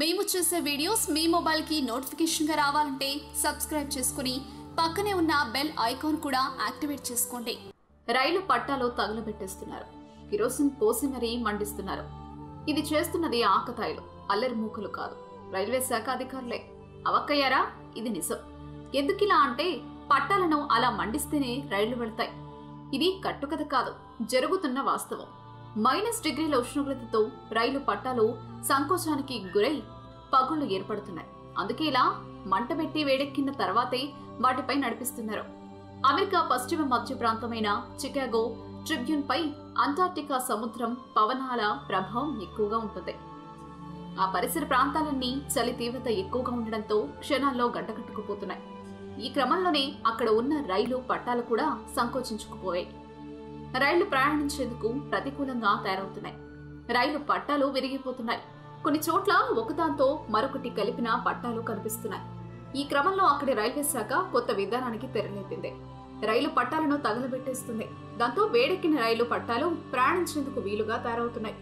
మేము చేసే వీడియోస్ మీ మొబైల్కి నోటిఫికేషన్గా రావాలంటే సబ్స్క్రైబ్ చేసుకుని పక్కనే ఉన్న బెల్ ఐకాన్ కూడా యాక్టివేట్ చేసుకోండి. రైలు పట్టాలో తగులబెట్టేస్తున్నారు. కిరోసిన్ పోసి మరీ మండిస్తున్నారు. ఇది చేస్తున్నది ఆకతాయిలు అల్లరి మూకలు కాదు. రైల్వే శాఖ అధికారులే. అవక్కయ్యారా? ఇది నిజం. ఎందుకిలా అంటే పట్టాలను అలా మండిస్తేనే రైళ్ళు వెళ్తాయి. ఇది కట్టుకథ కాదు జరుగుతున్న వాస్తవం. మైనస్ డిగ్రీల ఉష్ణోగ్రతతో రైలు పట్టాలు సంకోచానికి గురై పగుళ్ళు ఏర్పడుతున్నాయి. అందుకే ఇలా మంటబెట్టి వేడెక్కిన తర్వాతే వాటిపై నడిపిస్తున్నారు. అమెరికా పశ్చిమ మధ్య ప్రాంతమైన చికాగో ట్రిబ్యూన్ పై అంటార్టికా సముద్రం పవనాల ప్రభావం ఎక్కువగా ఉంటుంది. ఆ పరిసర ప్రాంతాలన్నీ చలి తీవ్రత ఎక్కువగా ఉండడంతో క్షణాల్లో గడ్డకట్టుకుపోతున్నాయి ఈ క్రమంలోనే అక్కడ ఉన్న రైలు పట్టాలు కూడా సంకోచించుకుపోయాయి. రైళ్ళు ప్రయాణించేందుకు ప్రతికూలంగా తయారవుతున్నాయి. రైలు పట్టాలు విరిగిపోతున్నాయి. కొన్ని చోట్ల ఒకదాంతో మరొకటి కలిపిన పట్టాలు కనిపిస్తున్నాయి. ఈ క్రమంలో అక్కడి రైల్వే శాఖ కొత్త విధానానికి తెరలేపింది రైలు పట్టాలను తగలబెట్టేస్తుంది. దాంతో వేడెక్కిన రైలు పట్టాలు ప్రయాణించేందుకు వీలుగా తయారవుతున్నాయి.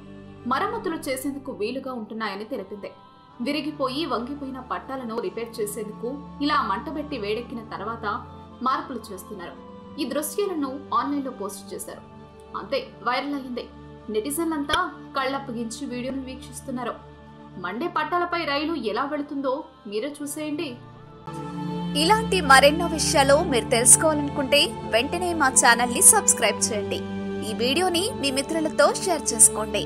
మరమ్మతులు చేసేందుకు వీలుగా ఉంటున్నాయని తెలిపింది. విరిగిపోయి వంగిపోయిన పట్టాలను రిపేర్ చేసేందుకు ఇలా మంటబెట్టి వేడెక్కిన తర్వాత మార్పులు చేస్తున్నారు. ఈ దృశ్యాలను ఆన్లైన్లో పోస్ట్ చేశారు. అంతే వైరల్ అయింది నెటిజన్లంతా కళ్ళప్పగించి వీడియోను వీక్షిస్తున్నారు. మండే పట్టాలపై రైలు ఎలా వెళుతుందో మీరే చూసేయండి. ఇలాంటి మరెన్నో విషయాలు మీరు తెలుసుకోవాలనుకుంటే వెంటనే మా ఛానల్ని సబ్స్క్రైబ్ చేయండి. ఈ వీడియోని మీ మిత్రులతో షేర్ చేసుకోండి.